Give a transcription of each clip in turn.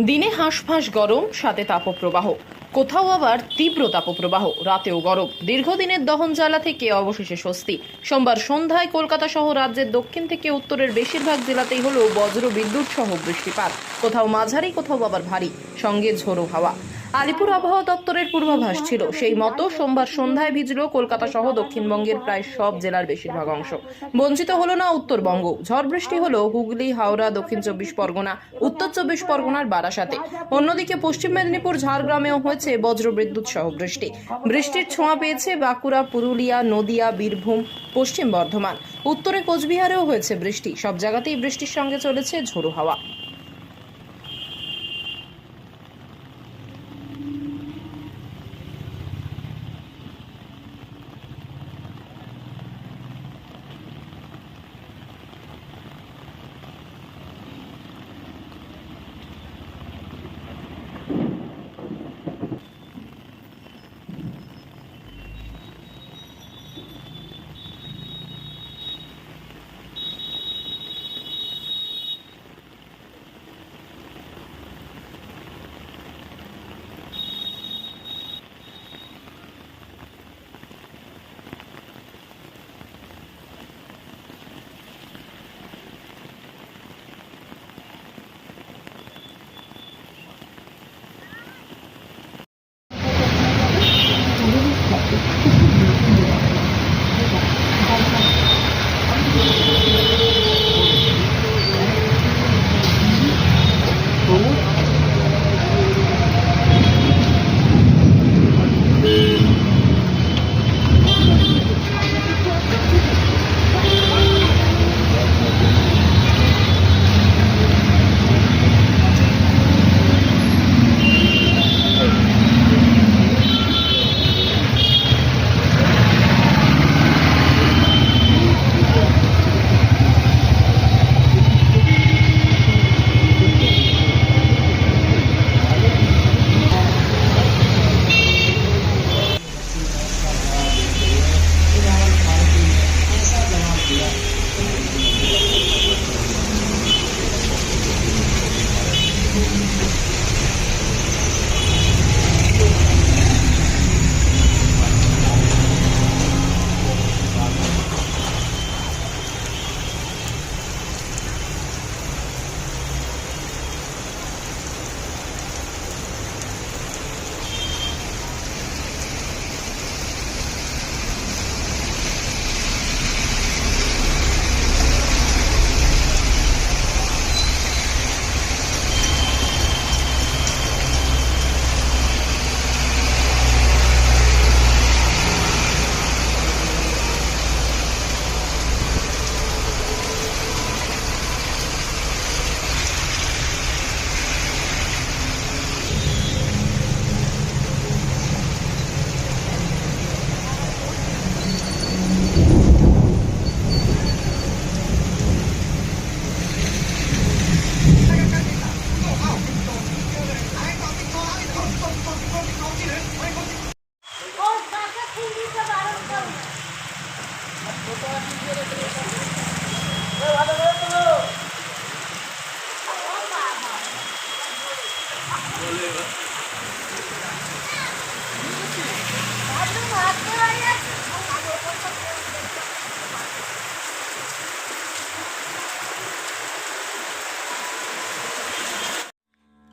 দিনে হাঁসফাঁস গরম, সাথে তাপপ্রবাহ। কোথাও আবার তীব্র তাপপ্রবাহ, রাতেও গরম। দীর্ঘদিনের দহন জ্বালা থেকে অবশেষে স্বস্তি। সোমবার সন্ধ্যায় কলকাতা সহ রাজ্যের দক্ষিণ থেকে উত্তরের বেশিরভাগ জেলাতেই হলো বজ্র বিদ্যুৎ সহ বৃষ্টিপাত। কোথাও মাঝারি, কোথাও আবার ভারী। সঙ্গে ঝোড়ো হাওয়া। আলিপুর আবহাওয়া দপ্তরের পূর্বাভাস ছিল, সেই মতো সোমবার সন্ধ্যায় ভিজল কলকাতা সহ দক্ষিণবঙ্গের প্রায় সব জেলার বেশিরভাগ অংশ। বঞ্চিত হলো না উত্তরবঙ্গ। ঝড় বৃষ্টি হলো হুগলি, হাওড়া, দক্ষিণ চব্বিশ পরগনা, উত্তর চব্বিশ পরগনার বারাসাতে। অন্যদিকে পশ্চিম মেদিনীপুর, ঝাড়গ্রামেও হয়েছে বজ্রবিদ্যুৎ সহ বৃষ্টি। বৃষ্টির ছোঁয়া পেয়েছে বাঁকুড়া, পুরুলিয়া, নদিয়া, বীরভূম, পশ্চিম বর্ধমান। উত্তরে কোচবিহারেও হয়েছে বৃষ্টি। সব জায়গাতেই বৃষ্টির সঙ্গে চলেছে ঝোড়ো হাওয়া।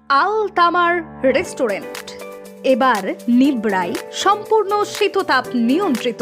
আল তামার রেস্টুরেন্ট। এবার নিবড়াই সম্পূর্ণ শীততাপ নিয়ন্ত্রিত।